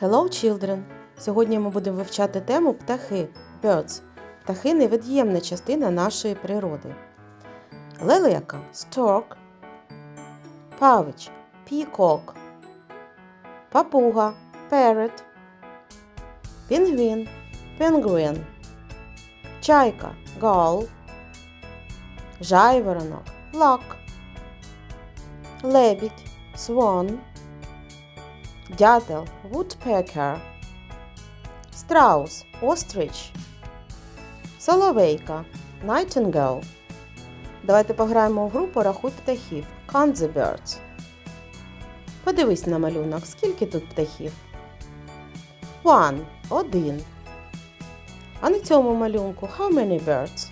Hello, children! Сьогодні ми будемо вивчати тему птахи birds. Птахи невід'ємна частина нашої природи. Лелека stork, павич peacock, папуга parrot, пінгвін penguin, чайка gull, жайворонок lark, лебідь swan, дятел woodpecker, страус ostrich, соловейка nightingale. Давайте пограємо в гру порахуй птахів Count the birds. Подивись на малюнок, скільки тут птахів? One – один. А на цьому малюнку how many birds?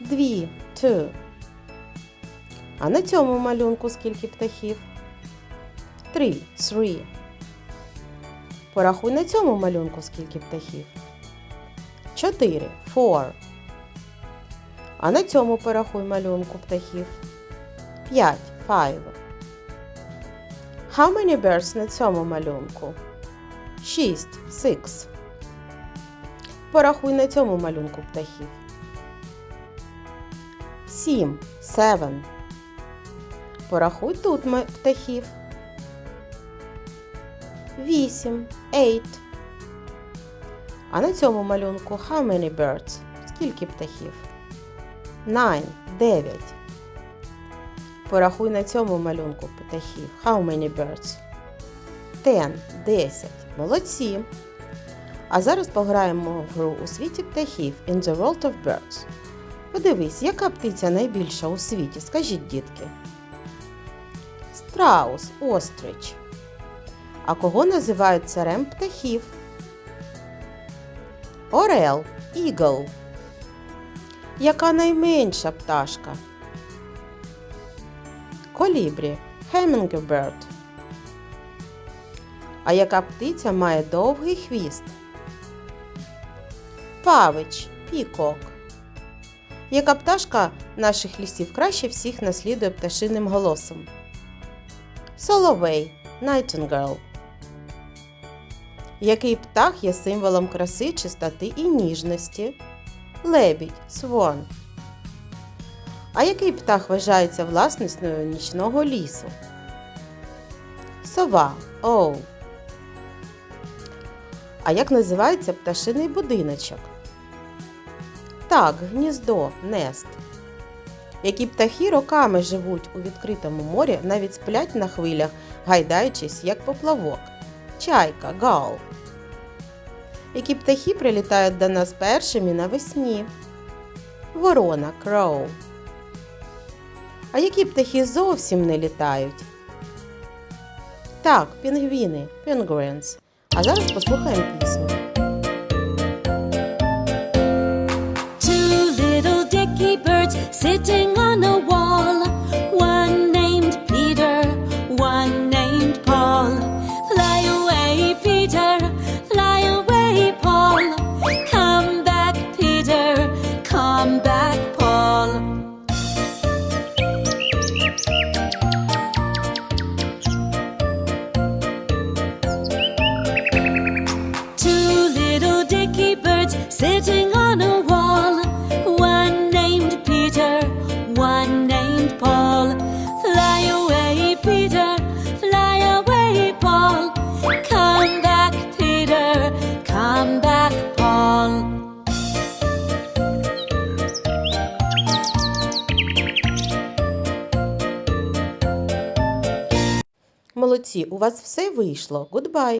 Дві – two. А на цьому малюнку скільки птахів? Три – three. Порахуй на цьому малюнку скільки птахів. Чотири – four. А на цьому порахуй малюнку птахів. П'ять – five. How many birds на цьому малюнку? Шість – six. Порахуй на цьому малюнку птахів. Сім – seven. Порахуй тут птахів. Вісім – eight. А на цьому малюнку how many birds? Скільки птахів? Nine – дев'ять. Порахуй на цьому малюнку птахів. How many birds? Ten – десять. Молодці. А зараз пограємо в гру у світі птахів In the World of Birds. Подивись, яка птиця найбільша у світі? Скажіть, дітки. Страус острич. А кого називають царем птахів? Орел ігл. Яка найменша пташка? Колібрі Hummingbird. А яка птиця має довгий хвіст? Павич пікок. Яка пташка наших лісів краще всіх наслідує пташиним голосом? Соловей Nightingale. Який птах є символом краси, чистоти і ніжності? Лебідь Swan. А який птах вважається власністю нічного лісу? Сова Оу. А як називається пташиний будиночок? Так, гніздо, нест. Які птахи роками живуть у відкритому морі, навіть сплять на хвилях, гайдаючись як поплавок. Чайка, гал. Які птахи прилітають до нас першими навесні? Ворона, кроу. А які птахи зовсім не літають? Так, пінгвіни, пінгвінс. А зараз послухаємо пісню. Sitting on a wall. One named Peter, one named Paul. Fly away, Peter, fly away, Paul. Come back, Peter, come back, Paul. Молодці, у вас все вийшло. Goodbye!